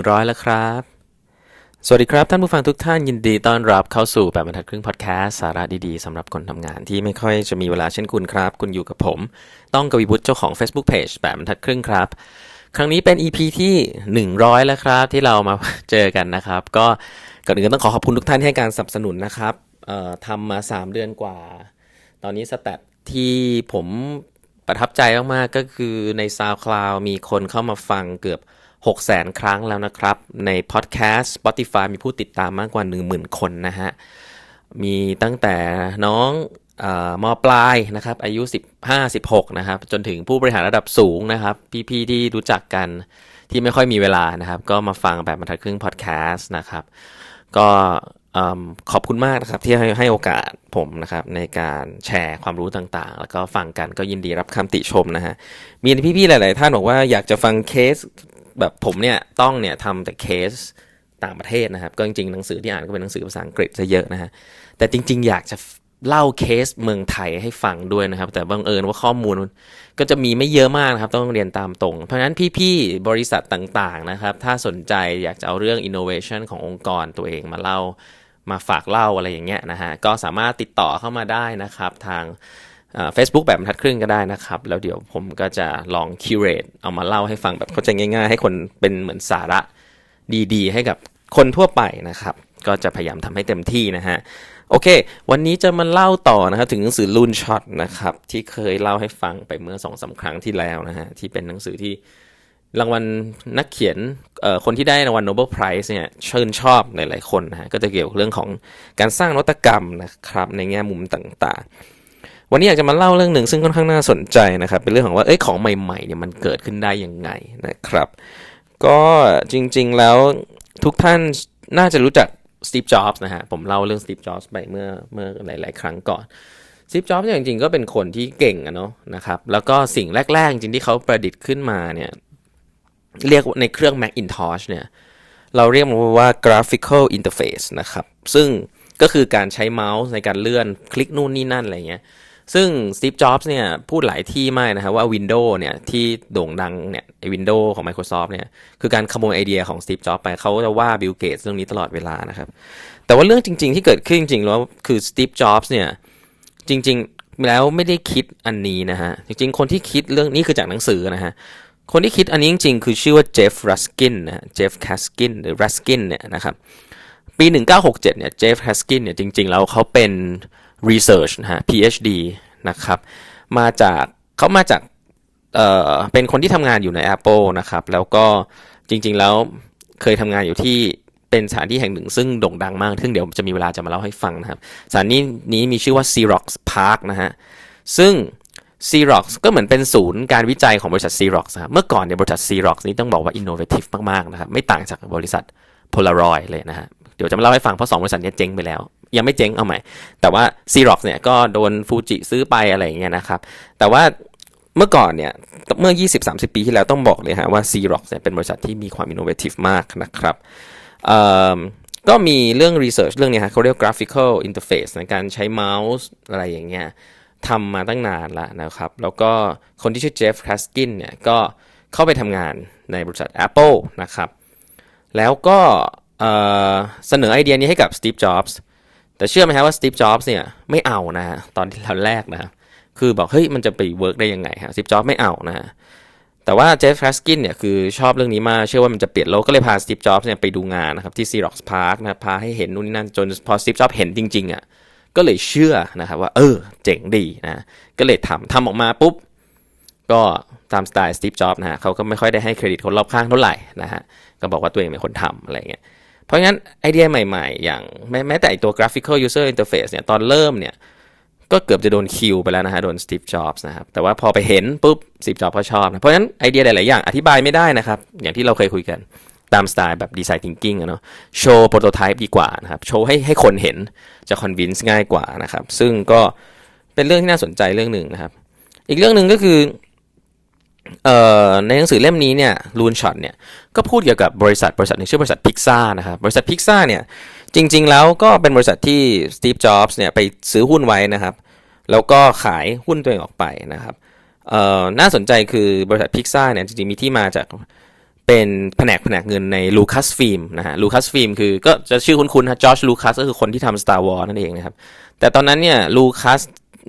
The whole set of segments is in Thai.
100 แล้วครับ สวัสดีครับ ท่านผู้ฟังทุกท่านยินดีต้อนรับเข้าสู่แบบบรรทัดครึ่งพอดแคสต์สาระดีๆสำหรับคนทำงานที่ไม่ค่อยจะมีเวลาเช่นคุณครับ คุณอยู่กับผม ต้องกวีวุฒิเจ้าของ Facebook Page แบบบรรทัดครึ่งครับ ครั้งนี้เป็น EP ที่ 100 แล้วครับ ที่เรามาเจอกันนะครับ ก็ก่อนอื่นต้องขอขอบคุณทุกท่านที่ให้การสนับสนุนนะครับทำมา 3 เดือนกว่า ตอนนี้สแตทที่ผมประทับใจมากๆก็คือใน SoundCloud มีคนเข้ามาฟังเกือบ 6 0แสนครั้งแล้วนะครับ ในพอดแคสต์ Spotify มีผู้ติดตามมากกว่า 10,000 คนนะฮะ มีตั้งแต่น้องออมปลายนะครับ อายุ 15 16 นะครับ จนถึงผู้บริหารระดับสูงนะครับ พี่ๆ ที่รู้จักกันที่ไม่ค่อยมีเวลานะครับ ก็มาฟังแบบบรรทัดครึ่งพอดแคสต์นะครับ ก็ขอบคุณมากนะครับที่ให้ให้โอกาสผมนะครับในการแชร์ความรู้ต่างๆ แล้วก็ฟังกันก็ยินดีรับคำติชมนะฮะมีพี่ๆหลาย ๆ ท่านบอกว่าอยากจะฟังเคส แบบผมเนี่ยต้องเนี่ยทำแต่เคสต่างประเทศนะครับ ก็จริงๆหนังสือที่อ่านก็เป็นหนังสือภาษาอังกฤษซะเยอะนะฮะแต่จริง ๆ อยากจะเล่าเคสเมืองไทยให้ฟังด้วยนะครับ แต่บังเอิญว่าข้อมูลก็จะมีไม่เยอะมากนะครับต้องเรียนตามตรง เพราะฉะนั้นพี่ๆบริษัทต่างๆนะครับ ถ้าสนใจอยากจะเอาเรื่อง innovation ขององค์กรตัวเองมาเล่ามาฝากเล่าอะไรอย่างเงี้ยนะฮะก็สามารถติดต่อเข้ามาได้นะครับทาง เฟซบุ๊กแบบบรรทัดครึ่งก็ได้นะครับ แล้วเดี๋ยวผมก็จะลอง curate เอามาเล่าให้ฟังแบบเข้าใจง่าย ๆ ให้คนเป็นเหมือนสาระดีๆ ให้กับคนทั่วไปนะครับ ก็จะพยายามทำให้เต็มที่นะฮะ โอเค วันนี้จะมาเล่าต่อนะครับ ถึงหนังสือลูนช็อตนะครับ ที่เคยเล่าให้ฟังไปเมื่อสองสาครั้งที่แล้วนะฮะ ที่เป็นหนังสือที่รางวัลนักเขียนคนที่ได้รางวัล Nobel Prize เนี่ยเชิญชอบหลายๆคนนะฮะก็จะเกี่ยวกับเรื่องของการสร้างนวัตกรรมนะครับในแง่มุมต่างๆ วันนี้อยากจะมาเล่าเรื่องหนึ่งซึ่งค่อนข้างน่าสนใจนะครับ เป็นเรื่องของว่าเอ้ยของใหม่ๆเนี่ยมันเกิดขึ้นได้ยังไงนะครับ ก็จริงๆแล้วทุกท่านน่าจะรู้จักสตีฟจ็อบส์นะฮะผมเล่าเรื่องสตีฟจ็อบส์ไปเมื่อเมื่อหลาย ๆ ครั้งก่อนสตีฟจ็อบส์เนี่ยจริงๆก็เป็นคนที่เก่งอะเนาะนะครับแล้วก็สิ่งแรก ๆ จริงๆที่เขาประดิษฐ์ขึ้นมาเนี่ยเรียกในเครื่อง Macintosh เนี่ยเราเรียกมันว่า graphical interface นะครับ ซึ่งก็คือการใช้เมาส์ในการเลื่อนคลิกนู่นนี่นั่นอะไรเงี้ย ซึ่งสตีฟ จ็อบส์เนี่ยพูดหลายที่มากนะครับว่า Windows เนี่ยที่โด่งดังเนี่ยไอ้ Windows ของ Microsoft เนี่ยคือการขโมยไอเดียของสตีฟ จ็อบส์ไปเขาจะว่าบิลเกตเรื่องนี้ตลอดเวลานะครับ แต่ว่าเรื่องจริง ๆ ที่เกิดขึ้นจริงๆแล้วคือสตีฟ จ็อบส์เนี่ยจริง ๆ แล้วไม่ได้คิดอันนี้นะฮะจริง ๆ คนที่คิดเรื่องนี้คือจากหนังสือนะฮะคนที่คิดอันนี้จริง ๆ คือชื่อว่าเจฟรัสกินนะเจฟแคสกินหรือรัสกินเนี่ยนะครับปี 1967เนี่ยเจฟแคสกินเนี่ยจริง ๆ แล้วเขาเป็น research นะฮะ PhD นะครับ มาจากเขามาจากเอ่อเป็นคนที่ทำงานอยู่ใน Apple นะครับ แล้วก็จริงๆแล้วเคยทำงานอยู่ที่เป็นสถานที่แห่งหนึ่งซึ่งโด่งดังมาก ซึ่งเดี๋ยวจะมีเวลาจะมาเล่าให้ฟังนะครับ สถานที่นี้มีชื่อว่า Xerox Park นะฮะ ซึ่ง Xerox ก็เหมือนเป็นศูนย์การวิจัยของบริษัท Xerox ครับเมื่อก่อนเนี่ยบริษัท Xerox นี้ต้องบอกว่า innovative มาก ๆ นะครับ ไม่ต่างจากบริษัท Polaroid เลยนะฮะ เดี๋ยวจะมาเล่าให้ฟังเพราะสองบริษัทนี้เจ๊งไปแล้ว ยังไม่เจ๊งเอาใหม่ แต่ว่า Xerox เนี่ยก็โดนฟูจิซื้อไปอะไรอย่างเงี้ยนะครับ แต่ว่าเมื่อก่อนเนี่ยเมื่อ 20-30 ปีที่แล้วต้องบอกเลยฮะว่า Xerox เนี่ยเป็นบริษัทที่มีความ innovative มากนะครับก็มีเรื่อง research เรื่องเนี้ยฮะเขาเรียก graphical interface ในการใช้เมาส์อะไรอย่างเงี้ยทำมาตั้งนานแล้วนะครับ แล้วก็คนที่ชื่อเจฟคาสกินเนี่ยก็เข้าไปทำงานในบริษัท Apple นะครับ แล้วก็เอ่อเสนอไอเดียนี้ให้กับสตีฟจ็อบส์ แต่เชื่อไหมครับว่าสตีฟ จ็อบส์เนี่ยไม่เอานะฮะตอนที่เราแรกนะคือบอกเฮ้ยมันจะไปเวิร์กได้ยังไงฮะสตีฟ จ็อบส์ไม่เอานะฮะแต่ว่าเจฟคาสกินเนี่ยคือชอบเรื่องนี้มาก เชื่อว่ามันจะเปลี่ยนโลกก็เลยพาสตีฟ จ็อบส์เนี่ยไปดูงานนะครับที่ Xerox Park นะพาให้เห็นนู่นนี่นั่นจนพอสตีฟ จ็อบส์เห็นจริงๆอะก็เลยเชื่อนะครับว่าเออเจ๋งดีนะก็เลยทำทำออกมาปุ๊บก็ตามสไตล์สตีฟ จ็อบส์นะฮะเขาก็ไม่ค่อยได้ให้เครดิตคนรอบข้างเท่าไหร่นะฮะก็บอกว่าตัวเองเป็นคนทำอะไรเงี้ย เพราะงั้นไอเดียใหม่ๆ อย่างแม้แม้แต่ตัว graphical user interface เนี่ยตอนเริ่มเนี่ยก็เกือบจะโดนคิวไปแล้วนะฮะโดนสตีฟจ็อบส์นะครับแต่ว่าพอไปเห็นปุ๊บสตีฟจ็อบส์ก็ชอบนะเพราะฉะนั้นไอเดียหลาย ๆ อย่างอธิบายไม่ได้นะครับ อย่างที่เราเคยคุยกันตามสไตล์แบบดีไซน์ทิงกิ้งอะเนาะโชว์โปรโตไทป์ดีกว่านะครับโชว์ให้ให้คนเห็นจะคอนวินส์ง่ายกว่านะครับ ซึ่งก็เป็นเรื่องที่น่าสนใจเรื่องหนึ่งนะครับ อีกเรื่องหนึ่งก็คือ ในหนังสือเล่มนี้เนี่ยลูนช็อตเนี่ยก็พูดเกี่ยวกับบริษัทบริษัทหนึ่งชื่อบริษัทพิกซ่านะครับบริษัทพิกซ่าเนี่ยจริง ๆ แล้วก็เป็นบริษัทที่สตีฟจ็อบส์เนี่ยไปซื้อหุ้นไว้นะครับ แล้วก็ขายหุ้นตัวเองออกไปนะครับน่าสนใจคือบริษัทพิกซ่าเนี่ยจริง ๆ มีที่มาจากเเป็นแผนกแผนกเงินในลูคัสฟิล์มนะฮะลูคัสฟิล์มคือก็จะชื่อคุ้นๆฮะจอร์จลูคัสก็คือคนที่ทำ Star Wars นั่นเองนะครับแต่ตอนนั้นเนี่ยลูคัส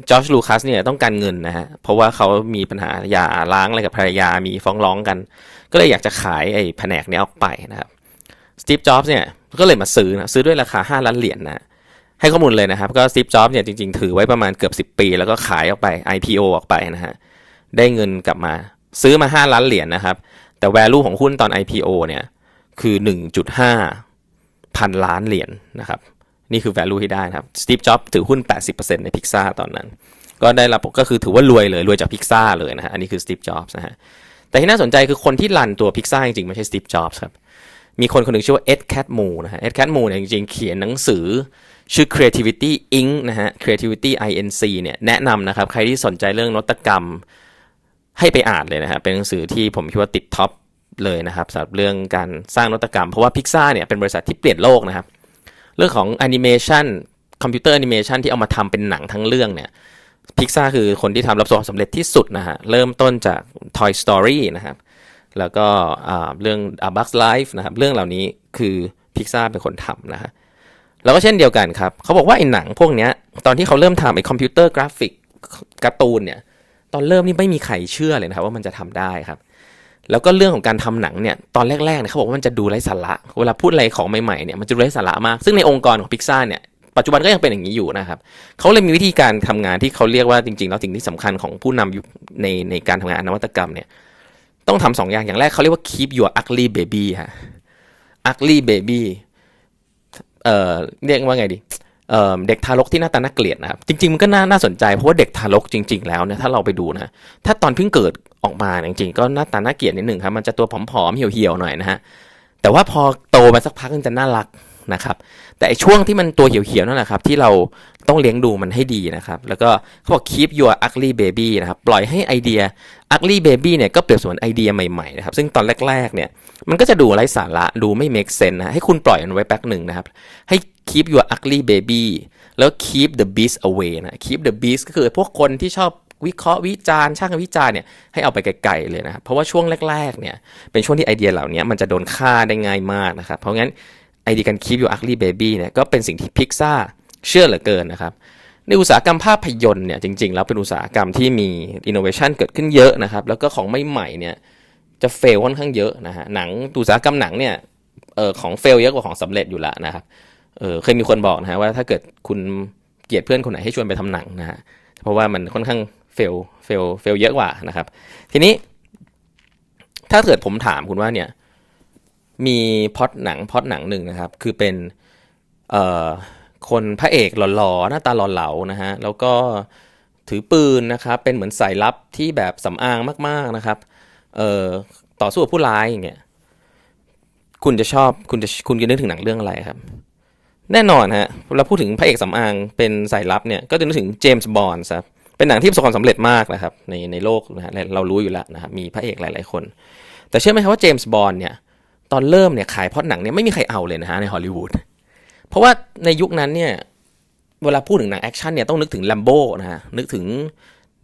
จอร์จลูคัสเนี่ยต้องการเงินนะฮะ เพราะว่าเขามีปัญหาหย่าร้างอะไรกับภรรยามีฟ้องร้องกัน ก็เลยอยากจะขายไอ้แผนกนี้ออกไปนะครับสตีฟจ็อบส์เนี่ยก็เลยมาซื้อนะซื้อด้วยราคา 5 ล้านเหรียญนะให้ข้อมูลเลยนะครับ ก็สตีฟจ็อบส์เนี่ยจริงๆ ถือไว้ประมาณเกือบ 10 ปี แล้วก็ขายออกไป IPO ออกไปนะฮะได้เงินกลับมาซื้อมา 5 ล้านเหรียญนะครับ แต่ value ของหุ้นตอน IPO เนี่ยคือ 1.5 พันล้านเหรียญนะครับ นี่คือ value ที่ได้นะครับสตีฟจ็อบถือหุ้น 80%ในพิกซ่าตอนนั้น ก็ได้รับก็คือถือว่ารวยเลย รวยจากพิกซ่าเลยนะฮะอันนี้คือสตีฟจ็อบส์นะฮะแต่ที่น่าสนใจคือคนที่รันตัวพิกซ่าจริงๆ ไม่ใช่สตีฟจ็อบส์ครับ มีคนคนหนึ่งชื่อว่าเอ็ดแคทมูนะฮะเอ็ดแคทมูเนี่ยจริงๆ เขียนหนังสือชื่อ creativity inc นะฮะ creativity inc เนี่ยแนะนำนะครับ ใครที่สนใจเรื่องนวัตกรรมให้ไปอ่านเลยนะฮะเป็นหนังสือที่ผมคิดว่าติดท็อปเลยนะครับสำหรับเรื่องการสร้างนวัตกรรม เพราะว่าพิกซ่าเนี่ยเป็นบริษัทที่เปลี่ยนโลกนะครับ รื่องของแอนิเมชันคอมพิวเตอร์แอนิเมชันที่เอามาทำเป็นหนังทั้งเรื่องเนี่ยพิกซ่าคือคนที่ทำรับประสบความสำเร็จที่สุดนะฮะ เริ่มต้นจาก Toy Story นะครับ แล้วก็เรื่อง A Bug's Life นะครับ เรื่องเหล่านี้คือพิกซ่าเป็นคนทำนะฮะ แล้วก็เช่นเดียวกันครับ เขาบอกว่าไอ้หนังพวกเนี้ย ตอนที่เขาเริ่มทำไอ้คอมพิวเตอร์กราฟิกการ์ตูนเนี่ย ตอนเริ่มนี่ไม่มีใครเชื่อเลยนะครับว่ามันจะทำได้ครับ แล้วก็เรื่องของการทำหนังเนี่ยตอนแรกๆเนี่ยเขาบอกว่ามันจะดูไร้สาระเวลาพูดอะไรของใหม่ๆเนี่ยมันจะดูไร้สาระมาก ซึ่งในองค์กรของพิกซ่าเนี่ยปัจจุบันก็ยังเป็นอย่างนี้อยู่นะครับเขาเลยมีวิธีการทำงานที่เขาเรียกว่าจริงๆแล้วสิ่งที่สำคัญของผู้นำยุคในในการทำงานนวัตกรรมเนี่ยต้องทำสองอย่างอย่างแรกเขาเรียกว่า keep your ugly baby ฮะ ugly baby เอ่อเรียกว่าไงดีเอ่อเด็กทารกที่หน้าตาน่าเกลียดนะครับจริงๆมันก็น่าน่าสนใจเพราะว่าเด็กทารกจริง ๆ แล้วเนี่ยถ้าเราไปดูนะถ้าตอนเพิ่งเกิด ออกมาจริงๆก็หน้าตาน่าเกลียดนิดหนึ่งครับมันจะตัวผอมๆเหี่ยวๆหน่อยนะฮะแต่ว่าพอโตมาสักพักมันจะน่ารักนะครับ แต่ช่วงที่มันตัวเหี่ยวๆนั่นแหละครับที่เราต้องเลี้ยงดูมันให้ดีนะครับ แล้วก็เขาบอก keep your ugly baby นะครับ ปล่อยให้ไอเดีย ugly baby เนี่ยก็เปรียบเสมือนไอเดียใหม่ๆนะครับ ซึ่งตอนแรกๆเนี่ยมันก็จะดูไร้สาระดูไม่ make sense นะให้คุณปล่อยมันไว้แป๊บหนึ่งนะครับ ให้ keep your ugly baby แล้ว keep the beast away นะ keep the beast ก็คือพวกคนที่ชอบ วิเคราะห์วิจารณ์ช่างวิจารณ์เนี่ยให้เอาไปไกลๆเลยนะครับเพราะว่าช่วงแรก ๆเนี่ยเป็นช่วงที่ไอเดียเหล่านี้มันจะโดนฆ่าได้ง่ายมากนะครับเพราะงั้นไอเดียการ keep your ugly baby เนี่ยก็เป็นสิ่งที่พิกซ่าเชื่อเหลือเกินนะครับในอุตสาหกรรมภาพยนตร์เนี่ยจริงๆแล้วเป็นอุตสาหกรรมที่มี innovation เกิดขึ้นเยอะนะครับแล้วก็ของใหม่ๆเนี่ยจะเฟลค่อนข้างเยอะนะฮะหนังอุตสาหกรรมหนังเนี่ยเออของเฟลเยอะกว่าของสำเร็จอยู่แล้วนะครับเออเคยมีคนบอกนะฮะว่าถ้าเกิดคุณเกลียดเพื่อนคนไหนให้ชวนไปทำหนังนะฮะเพราะว่ามันค่อนข้าง เฟลเฟลเฟลเยอะกว่านะครับ ทีนี้ ถ้าเกิดผมถามคุณว่าเนี่ย มีพอดหนังพอดหนังหนึ่งนะครับ คือเป็นเอ่อคนพระเอกหล่อๆหน้าตาหล่อเหลานะฮะแล้วก็ถือปืนนะครับ เป็นเหมือนสายลับที่แบบสำอางมากๆนะครับ เอ่อต่อสู้กับผู้ร้ายอย่างเงี้ยคุณจะชอบคุณจะคุณจะนึกถึงหนังเรื่องอะไรครับ แน่นอนฮะเราพูดถึงพระเอกสำอางเป็นสายลับเนี่ยก็จะนึกถึงเจมส์บอนด์ครับ เป็นหนังที่ประสบความสำเร็จมากนะครับในในโลกนะฮะเรารู้อยู่แล้วนะครับมีพระเอกหลาย ๆ คน แต่เชื่อไหมครับว่าเจมส์บอนเนี่ยตอนเริ่มเนี่ยขายพอดหนังเนี่ยไม่มีใครเอาเลยนะฮะในฮอลลีวูดเพราะว่าในยุคนั้นเนี่ยเวลาพูดถึงหนังแอคชั่นเนี่ยต้องนึกถึง l ลมโบนะฮะนึกถึง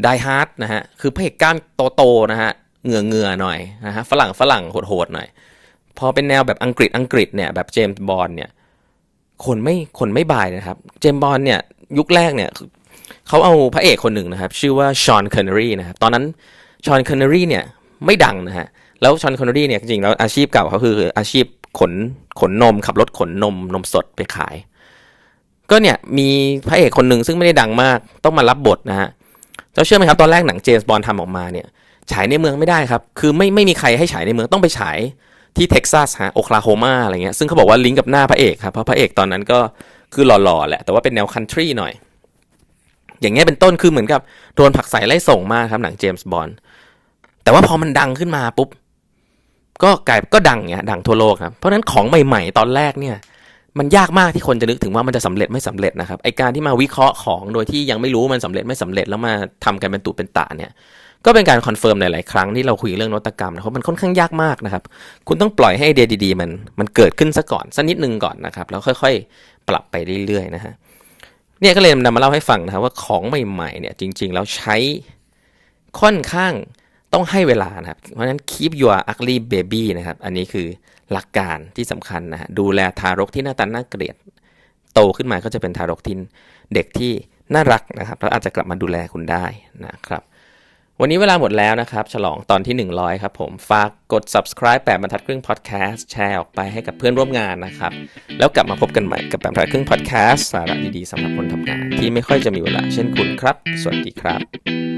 Die Hard นะฮะคือพระเอกกล้ามโตๆนะฮะเหงื่อเงือหน่อยนะฮะฝรั่งฝรั่งโหดๆหน่อย พอเป็นแนวแบบอังกฤษอังกฤษเนี่ยแบบเจมส์บอนเนี่ยคนไม่คนไม่บายนะครับ เจมส์บอนเนี่ยยุคแรกเนี่ย เขาเอาพระเอกคนหนึ่งนะครับ ชื่อว่าชอนคอนเนอรีนะครับ ตอนนั้นชอนคอนเนอรีเนี่ยไม่ดังนะฮะ แล้วชอนคอนเนอรีเนี่ยจริงๆแล้วอาชีพเก่าเขาคืออาชีพขนขนนมขับรถขนนมนมสดไปขาย ก็เนี่ยมีพระเอกคนหนึ่งซึ่งไม่ได้ดังมากต้องมารับบทนะฮะเจ้าเชื่อไหมครับตอนแรกหนังเจมส์บอลทำออกมาเนี่ยฉายในเมืองไม่ได้ครับ คือไม่ไม่มีใครให้ฉายในเมืองต้องไปฉายที่เท็กซัสฮะโอคลาโฮมาอะไรเงี้ยซึ่งเขาบอกว่าลิงก์กับหน้าพระเอกครับเพราะพระเอกตอนนั้นก็คือหล่อๆแหละแต่ว่าเป็นแนวคันทรีหน่อย อย่างเงี้ยเป็นต้นคือเหมือนกับโดนผักใส่ไล่ส่งมาครับหนังเจมส์บอลแต่ว่าพอมันดังขึ้นมาปุ๊บก็กลายก็ดังเนี่ยดังทั่วโลกครับเพราะฉะนั้นของใหม่ ๆ ตอนแรกเนี่ย มันยากมากที่คนจะนึกถึงว่ามันจะสำเร็จไม่สำเร็จนะครับไอการที่มาวิเคราะห์ของโดยที่ยังไม่รู้มันสำเร็จไม่สำเร็จแล้วมาทำกันเป็นตุเป็นตะเนี่ยก็เป็นการคอนเฟิร์มหลาย ๆ ครั้งที่เราคุยเรื่องนวัตกรรมนะเพราะมันค่อนข้างยากมากนะครับ คุณต้องปล่อยให้ไอเดียดี ๆ มันมันเกิดขึ้นซะก่อนสักนิดนึงก่อนนะครับแล้วค่อย ๆ ปรับไปเรื่อย ๆ นะฮะ เนี่ยก็เลยนำมาเล่าให้ฟังนะครับว่าของใหม่ๆเนี่ยจริง ๆ แล้วใช้ค่อนข้างต้องให้เวลานะครับ เพราะฉะนั้น keep your ugly baby นะครับ อันนี้คือหลักการที่สำคัญนะ ดูแลทารกที่หน้าตาน่าเกลียด โตขึ้นมาก็จะเป็นทารกที่เด็กที่น่ารักนะครับ แล้วอาจจะกลับมาดูแลคุณได้นะครับ วันนี้เวลาหมดแล้วนะครับ ฉลองตอนที่ 100 ครับผม ฝากกด subscribe แปดบรรทัดครึ่ง podcast แชร์ออกไปให้กับเพื่อนร่วมงานนะครับ แล้วกลับมาพบกันใหม่กับแปดบรรทัดครึ่ง podcast สาระดีๆสำหรับคนทำงานที่ไม่ค่อยจะมีเวลาเช่นคุณครับ สวัสดีครับ